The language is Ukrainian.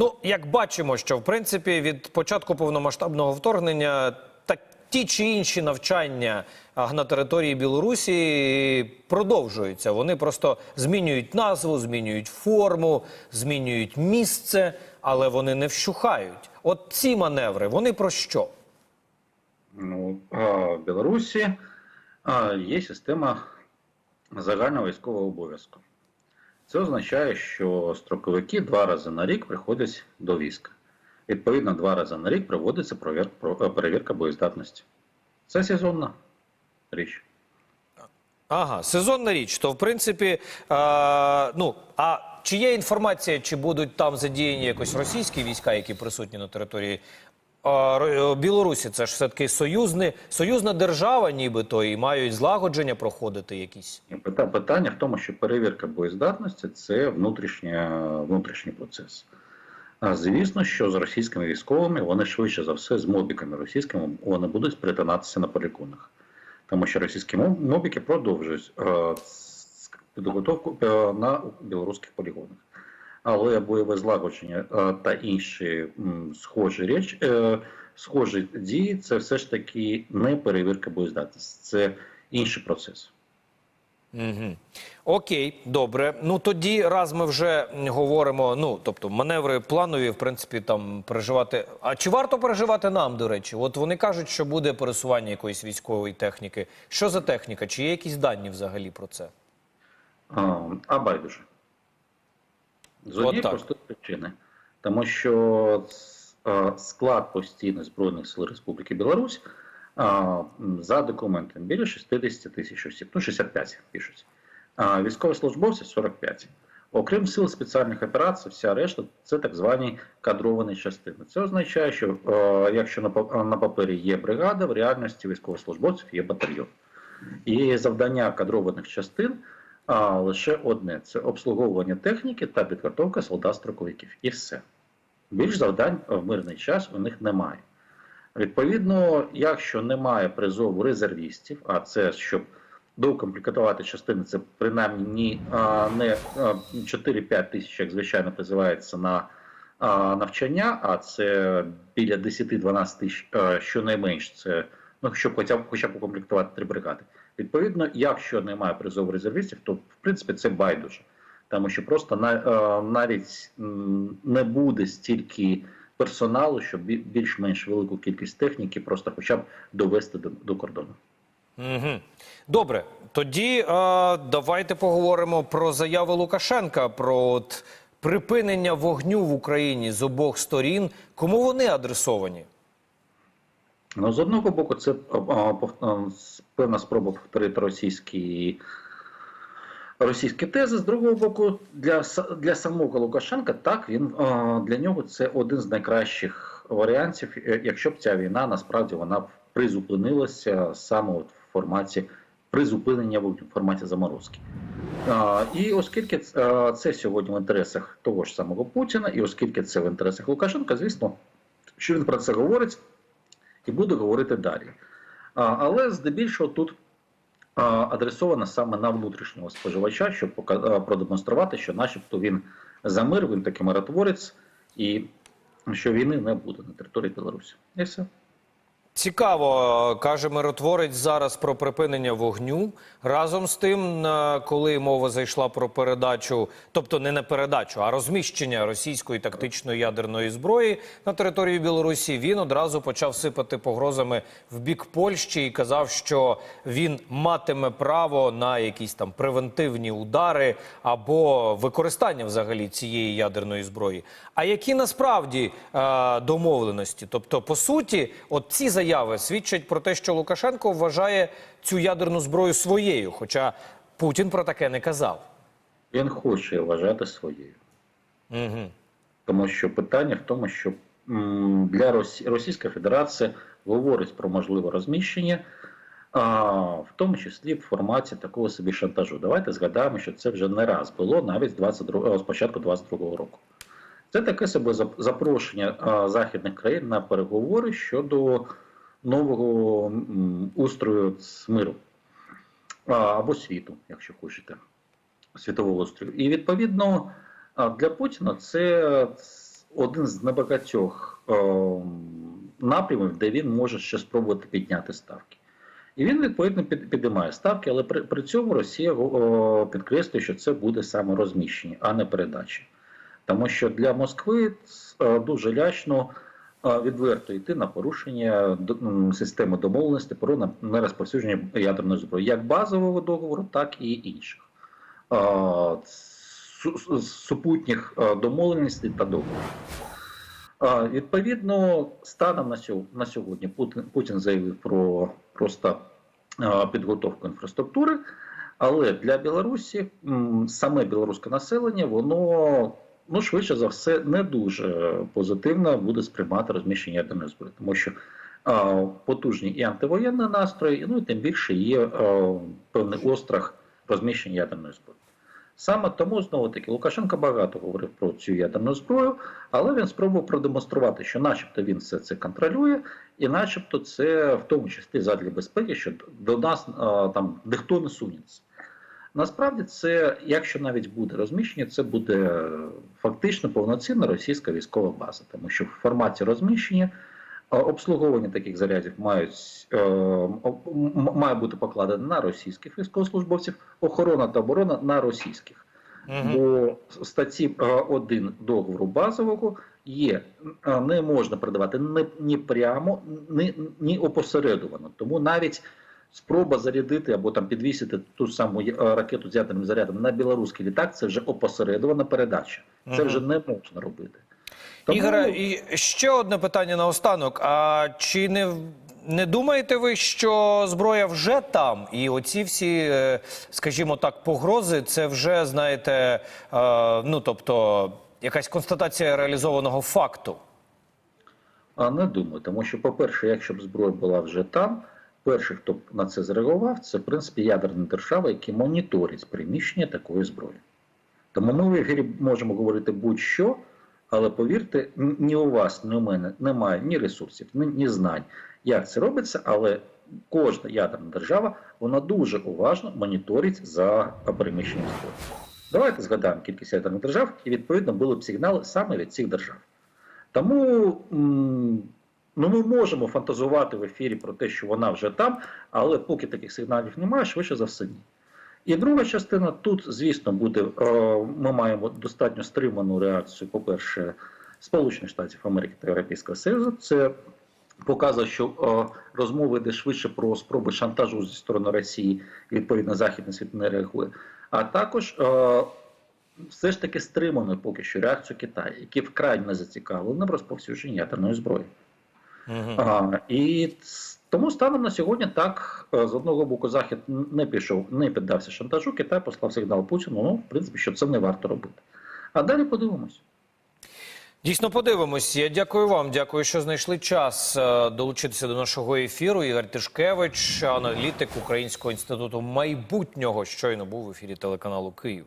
Ну, як бачимо, що в принципі від початку повномасштабного вторгнення так ті чи інші навчання на території Білорусі продовжуються. Вони просто змінюють назву, змінюють форму, змінюють місце, але вони не вщухають. От ці маневри, вони про що? Ну, в Білорусі є система загального військового обов'язку. Це означає, що строковики два рази на рік приходять до війська. Відповідно, два рази на рік проводиться е, перевірка боєздатності. Це сезонна річ. Ага, сезонна річ. То в принципі, а, ну а чи є інформація, чи будуть там задіяні якось російські війська, які присутні на території Білорусі? Це ж все таки союзне, союзна держава, нібито, і мають злагодження проходити якісь. Пита- Питання в тому, що перевірка боєздатності це внутрішній процес. А звісно, що з російськими військовими вони швидше за все з мобіками російськими вони будуть перетинатися на полігонах, тому що російські мобіки продовжують е, підготовку е, на білоруських полігонах. Але бойове злагодження е, та інші схожі речі, е, схожі дії, це все ж таки не перевірка боєздатності, це інший процес. Угу. Окей, добре. Ну тоді, раз ми вже говоримо, ну тобто маневри планові, в принципі, там переживати. А чи варто переживати нам, до речі? От вони кажуть, що буде пересування якоїсь військової техніки. Що за техніка? Чи є якісь дані взагалі про це? А, а байдуже. З однієї простої причини. Тому що склад постійних Збройних сил Республіки Білорусь за документами біля 60 тисяч осіб, ну 65 пишуть. А військовослужбовців 45. Окрім сил спеціальних операцій, вся решта це так звані кадровані частини. Це означає, що е, якщо на, на папері є бригада, в реальності військовослужбовців є батальйон. І завдання кадрованих частин а, лише одне: це обслуговування техніки та підготовка солдат-строковиків. І все. Більш завдань в мирний час у них немає. Відповідно, якщо немає призову резервістів, а це щоб доукомплектувати частини, це принаймні не 4-5 тисяч, як звичайно призивається на навчання, а це біля 10-12 тисяч, а, щонайменш це ну, щоб хоча б хоча б укомплектувати три бригади. Відповідно, якщо немає призову резервістів, то в принципі це байдуже, тому що просто е, навіть не буде стільки персоналу, щоб більш-менш велику кількість техніки просто хоча б довести до, до кордону. Угу. Добре, тоді е, давайте поговоримо про заяви Лукашенка про от, припинення вогню в Україні з обох сторін. Кому вони адресовані? Ну, з одного боку, це певна спроба повторити російські, російські тези. З другого боку, для, для самого Лукашенка, так, він, для нього це один з найкращих варіантів, е, якщо б ця війна насправді вона призупинилася саме от в форматі призупинення в форматі заморозки. І оскільки це сьогодні в інтересах того ж самого Путіна, і оскільки це в інтересах Лукашенка, звісно, що він про це говорить і буде говорити далі. Але здебільшого тут а, адресовано саме на внутрішнього споживача, щоб продемонструвати, що начебто він за мир, він такий миротворець, і що війни не буде на території Білорусі. І все. Цікаво, каже миротворець зараз про припинення вогню. Разом з тим, коли мова зайшла про передачу, тобто не на передачу, а розміщення російської тактичної ядерної зброї на території Білорусі, він одразу почав сипати погрозами в бік Польщі і казав, що він матиме право на якісь там превентивні удари або використання взагалі цієї ядерної зброї. А які насправді е, домовленості? Тобто, по суті, от ці заяви свідчать про те, що Лукашенко вважає цю ядерну зброю своєю, хоча Путін про таке не казав. Він хоче вважати своєю. Угу. Тому що питання в тому, що для Росі... Російська Федерація говорить про можливе розміщення, а, в тому числі в форматі такого собі шантажу. Давайте згадаємо, що це вже не раз було навіть з 22, з початку 22-го року. Це таке себе запрошення а, західних країн на переговори щодо нового устрою з миру або світу, якщо хочете, світового устрою. І відповідно для Путіна це один з небагатьох напрямів, де він може ще спробувати підняти ставки. І він відповідно під, підіймає ставки, але при, при цьому Росія о, підкреслює, що це буде саме розміщення, а не передача. Тому що для Москви дуже лячно відверто йти на порушення системи домовленості про нерозповсюдження ядерної зброї, як базового договору, так і інших су- су- супутніх домовленостей та договорів. Відповідно, станом на сьогодні Путін, заявив про просто підготовку інфраструктури, але для Білорусі саме білоруське населення, воно ну, швидше за все не дуже позитивно буде сприймати розміщення ядерної зброї, тому що е, потужні і антивоєнні настрої, ну і тим більше є е, певний острах розміщення ядерної зброї. Саме тому знову таки Лукашенко багато говорив про цю ядерну зброю, але він спробував продемонструвати, що, начебто, він все це контролює, і начебто, це в тому числі задля безпеки, що до нас е, там ніхто не сунеться. Насправді, це, якщо навіть буде розміщення, це буде е, фактично повноцінна російська військова база, тому що в форматі розміщення е, обслуговування таких зарядів мають, е, має бути покладено на російських військовослужбовців, охорона та оборона на російських. Бо в статті 1 договору базового є не можна передавати ні, ні прямо, ні, ні опосередовано. Тому навіть спроба зарядити або там підвісити ту саму е, ракету з ядерним зарядом на білоруський літак це вже опосередована передача. Це вже не можна робити. Тому- Ігоре, і ще одне питання наостанок. А чи не, не думаєте ви, що зброя вже там? І оці всі, е, скажімо так, погрози, це вже, знаєте, е, ну тобто, якась констатація реалізованого факту? А не думаю, тому що, по-перше, якщо б зброя була вже там, перший, хто на це зреагував, це в принципі ядерні держави, які моніторять приміщення такої зброї. Тому ми в ефірі можемо говорити будь-що, але повірте, ні у вас, ні у мене немає ні ресурсів, ні, ні знань, як це робиться, але кожна ядерна держава вона дуже уважно моніторить за переміщенням зброї. Давайте згадаємо кількість ядерних держав, і відповідно були б сигнали саме від цих держав. Тому ну, ми можемо фантазувати в ефірі про те, що вона вже там, але поки таких сигналів немає, швидше за все ні. І друга частина тут, звісно, буде. е, Ми маємо достатньо стриману реакцію, по-перше, Сполучених Штатів Америки та Європейського Союзу. Це показує, що е, розмови йде швидше про спроби шантажу зі сторони Росії, і відповідно Західний світ не реагує. А також е, все ж таки стримано поки що реакцію Китаю, який вкрай не зацікавлений в розповсюдженні ядерної зброї. Ага, і тому станом на сьогодні так е, з одного боку Захід не пішов, не піддався шантажу. Китай послав сигнал Путіну. Ну, в принципі, що це не варто робити. А далі подивимось. Дійсно, подивимось. Я дякую вам. Дякую, що знайшли час е, долучитися до нашого ефіру. Ігор Тишкевич, аналітик Українського інституту майбутнього, щойно був в ефірі телеканалу Київ.